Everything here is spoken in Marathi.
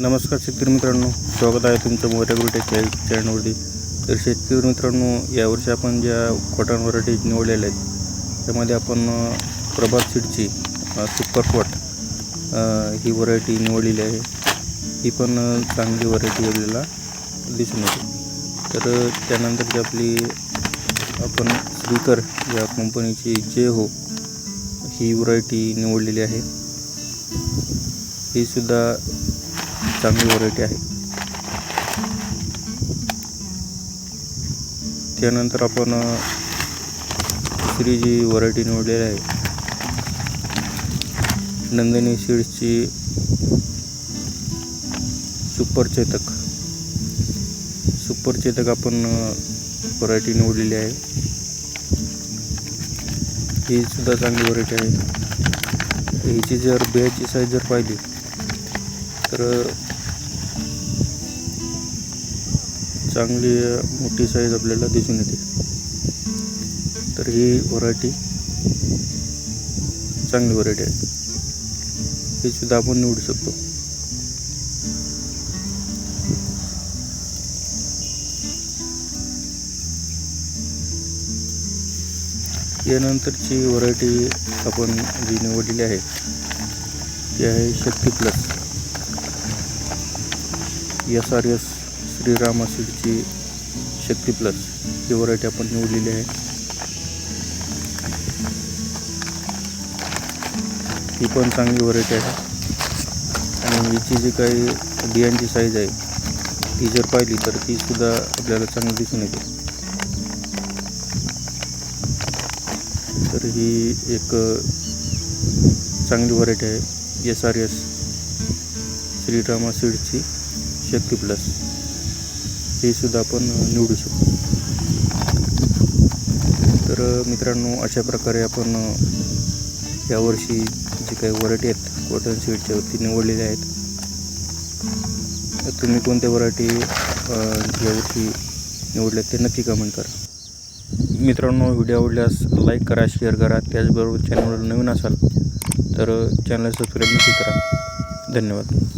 नमस्कार शेतकरी मित्रांनो स्वागत आहे तुमचं मोठ्या गुरुटेक या चॅनलवरती तर शेतकरी मित्रांनो यावर्षी आपण ज्या कॉटन व्हरायटी निवडलेल्या आहेत त्यामध्ये आपण प्रभात सीडची सुपर कॉट ही व्हरायटी निवडलेली आहे. ही पण चांगली व्हरायटी आपल्याला दिसून येते. तर त्यानंतर जी आपली आपण श्रीकर या कंपनीची जे हो ही व्हरायटी निवडलेली आहे. ही सुद्धा चांगली व्हरायटी आहे. त्यानंतर आपण दुसरी जी व्हरायटी निवडलेली आहे नंदिनी सीड्सची सुपर चेतक. सुपर चेतक आपण व्हरायटी निवडलेली आहे. ही सुद्धा चांगली व्हरायटी आहे. हिची जर बियाची साईज जर पाहिली तर चांगली मोठी साईज आपल्याला दिसून येते. तर ही व्हरायटी चांगली व्हरायटी आहे. ही सुद्धा आपण निवडू शकतो. यानंतरची व्हरायटी आपण जी निवडलेली आहे ती आहे Shakti plus S R S Shriram सीडची Shakti plus ही व्हरायटी आपण निवडलेली आहे. ही पण चांगली व्हरायटी आहे. आणि हिची जी काही बियांची साईज आहे ती जर पाहिली तर ती सुद्धा आपल्याला चांगली दिसून येते. तर ही एक चांगली व्हरायटी आहे एस आर एस श्रीरामा सीडची शक्ती प्लस. हे सुद्धा आपण निवडू शकतो. तर मित्रांनो अशा प्रकारे आपण यावर्षी जे काही व्हरायटी आहेत कॉटन सीडच्या वरती निवडलेल्या आहेत. तर तुम्ही कोणत्या व्हरायटी यावर्षी निवडल्या ते नक्की कमेंट करा. मित्रांनो व्हिडिओ आवडल्यास लाईक करा शेअर करा. त्याचबरोबर चॅनलवर नवीन असाल तर चॅनल सबस्क्राईब नक्की करा. धन्यवाद.